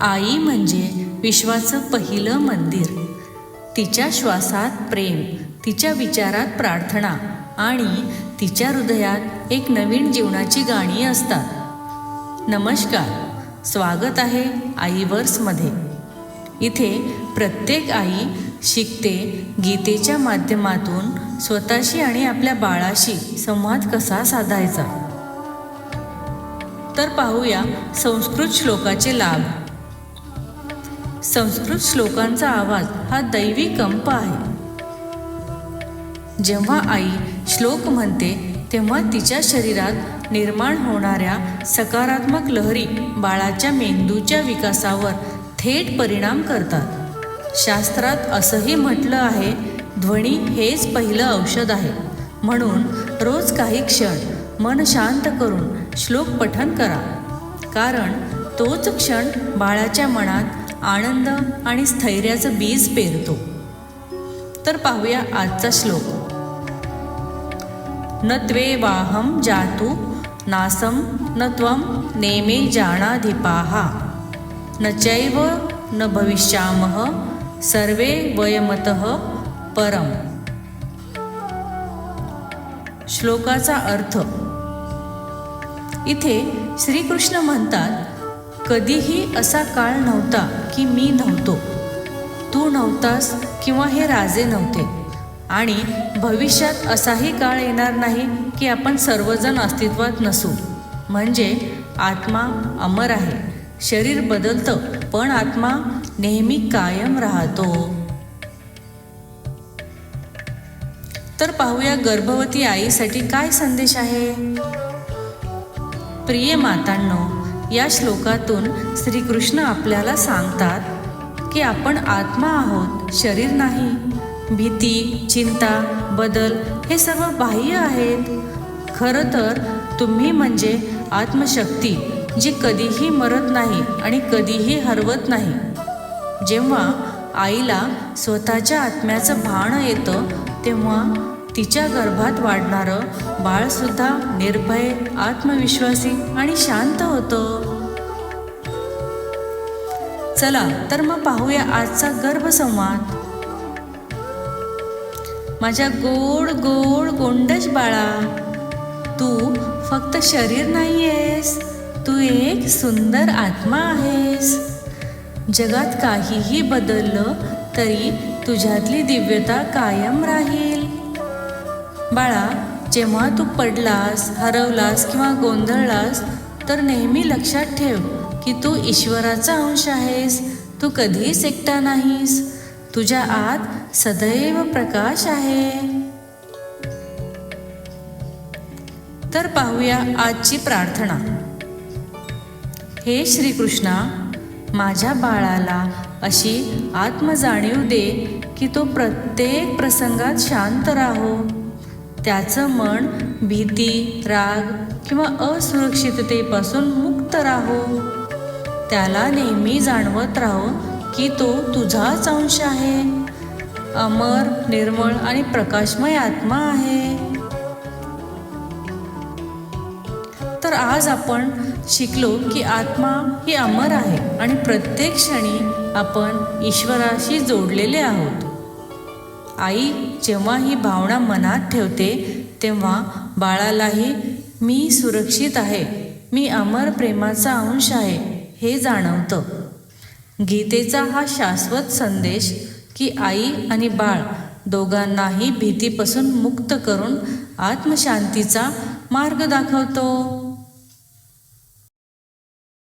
आई म्हणजे विश्वाचं पहिलं मंदिर. तिच्या श्वासात प्रेम तिच्या विचारात प्रार्थना आणि तिच्या हृदयात एक नवीन जीवनाची गाणी असतात. नमस्कार स्वागत आहे आईवर्समध्ये इथे प्रत्येक आई शिकते गीतेच्या माध्यमातून स्वतःशी आणि आपल्या बाळाशी संवाद कसा साधायचा? तर पाहूया संस्कृत श्लोकाचे लाभ. संस्कृत श्लोकांचा आवाज हा दैवी कंप आहे. जेव्हा आई श्लोक म्हणते तेव्हा तिच्या शरीरात निर्माण होणाऱ्या सकारात्मक लहरी बाळाच्या मेंदूच्या विकासावर थेट परिणाम करतात. शास्त्रात असंही म्हटलं आहे ध्वनी हेच पहिलं औषध आहे. म्हणून रोज काही क्षण मन शांत करून श्लोक पठन करा. कारण तोच क्षण बाळाच्या मनात आनंद आणि स्थैर्याचं बीज पेरतो. तर पाहूया आजचा श्लोक. न त्वेवाहं जातु नासं न त्वं नेमे जाणाधिपाहा. न चैव न भविष्यामः सर्वे वयमतः परम. श्लोकाचा अर्थ. इथे श्रीकृष्ण म्हणतात कधीही असा काळ नव्हता की मी नव्हतो. तू नव्हतास किंवा हे राजे नव्हते. आणि भविष्यात असाही काळ येणार नाही की आपण सर्वजण अस्तित्वात नसू. म्हणजे आत्मा अमर आहे. शरीर बदलतं पण आत्मा नेहमी कायम राहतो. तर पाहूया गर्भवती आईसाठी काय संदेश आहे? प्रिय मातांनो या श्लोकातून श्रीकृष्ण आपल्याला सांगतात की आपण आत्मा आहोत शरीर नाही. भीती चिंता बदल हे सर्व बाह्य आहेत. खरं तर तुम्ही म्हणजे आत्मशक्ती जी कधीही मरत नाही आणि कधीही हरवत नाही. जेव्हा आईला स्वतःच्या आत्म्याचं भान येतं तेव्हा तिच्या गर्भात वाढणारं बाळसुद्धा निर्भय आत्मविश्वासी आणि शांत होतं. चला तर मग पाहूया आजचा गर्भसंवाद. माझ्या गोड गोड गोंडश बाळा तू फक्त शरीर नाही आहेस तू एक सुंदर आत्मा आहेस. जगात काहीही बदललं तरी तुझ्यातली दिव्यता कायम राहील. बाळा जेव्हा तू पडलास हरवलास किंवा गोंधळलास तर नेहमी लक्षात ठेव की तू ईश्वराचा अंश आहेस. तू कधीच एकटा नाहीस. तुझ्या आत सदैव प्रकाश आहे. तर पाहूया आजची प्रार्थना. हे श्रीकृष्णा माझ्या बाळाला अशी आत्मजाणीव दे की तो प्रत्येक प्रसंगात शांत राहो. त्याचं मन भीती राग किंवा असुरक्षिततेपासून मुक्त राहो. त्याला नेहमी जाणवत राहो की तो तुझाच अंश आहे. अमर निर्मळ आणि प्रकाशमय आत्मा आहे. तर आज आपण शिकलो की आत्मा ही अमर आहे आणि प्रत्येक क्षणी आपण ईश्वराशी जोडलेले आहोत. आई जेव्हा ही भावना मनात ठेवते तेव्हा बाळालाही मी सुरक्षित आहे मी अमर प्रेमाचा अंश आहे हे जाणवतं. गीतेचा हा शाश्वत संदेश की आई आणि बाळ दोघांनाही भीतीपासून मुक्त करून आत्मशांतीचा मार्ग दाखवतो.